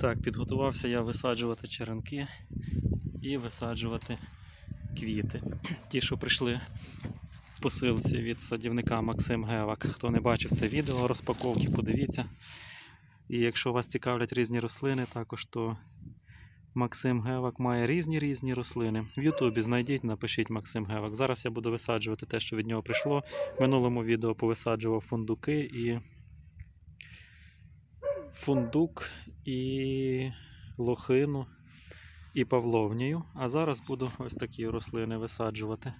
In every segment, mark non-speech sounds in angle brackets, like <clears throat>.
Так, підготувався я висаджувати черенки і висаджувати квіти. <clears throat> Ті, що прийшли в посилці від садівника Максим Гевак. Хто не бачив це відео розпаковки, подивіться. І якщо вас цікавлять різні рослини, також то Максим Гевак має різні різні рослини. В Ютубі знайдіть, напишіть Максим Гевак. Зараз я буду висаджувати те, що від нього прийшло. В минулому відео повисаджував фундуки і фундук і лохину і павловнію. А зараз буду ось такі рослини висаджувати.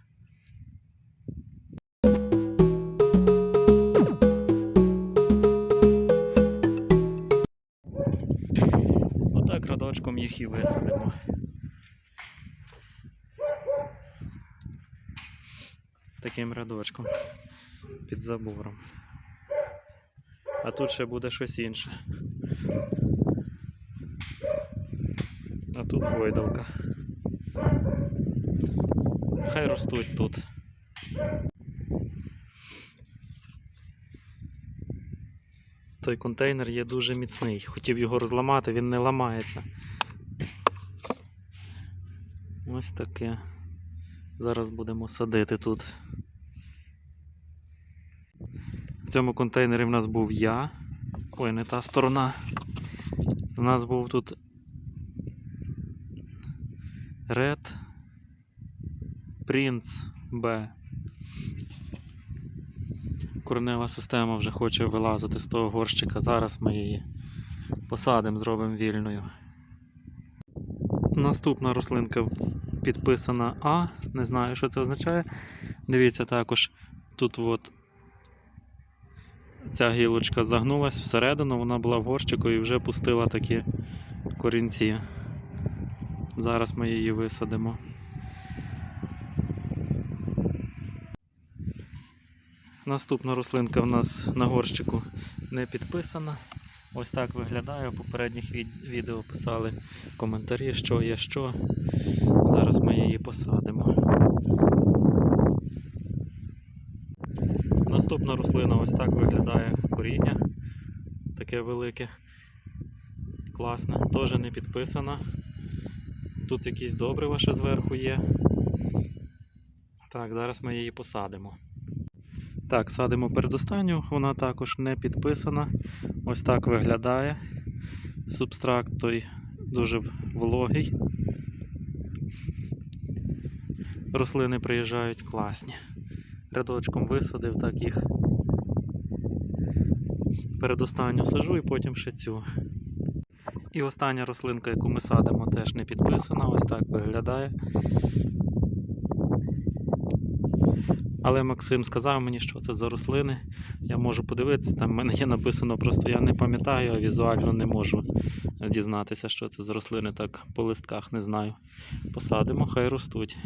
Отак радочком їх і висадимо. Таким рядочком під забором. А тут ще буде щось інше. А тут гойдалка. Хай ростуть тут. Той контейнер є дуже міцний. Хотів його розламати, він не ламається. Ось таке. Зараз будемо садити тут. В цьому контейнері в нас був я. Ой, не та сторона. У нас був тут Red Prince B. Коренева система вже хоче вилазити з того горщика. Зараз ми її посадимо, зробимо вільною. Наступна рослинка підписана А. Не знаю, що це означає. Дивіться також тут от ця гілочка загнулась всередину, вона була в горщику і вже пустила такі корінці. Зараз ми її висадимо. Наступна рослинка в нас на горщику не підписана. Ось так виглядає. У попередніх відео писали коментарі, що є що. Зараз ми її посадимо. Наступна рослина ось так виглядає коріння. Таке велике. Класне. Теж не підписана. Тут якісь добрива ще зверху є. Так, зараз ми її посадимо. Так, садимо передостанню, вона також не підписана. Ось так виглядає. Субстракт той дуже вологий. Рослини приїжджають класні. Рядочком висадив, так їх передостанню сажу і потім ще цю. І остання рослинка, яку ми садимо, теж не підписана. Ось так виглядає. Але Максим сказав мені, що це за рослини. Я можу подивитися, там в мене є написано, просто я не пам'ятаю, а візуально не можу дізнатися, що це за рослини, так по листках не знаю. Посадимо, хай ростуть.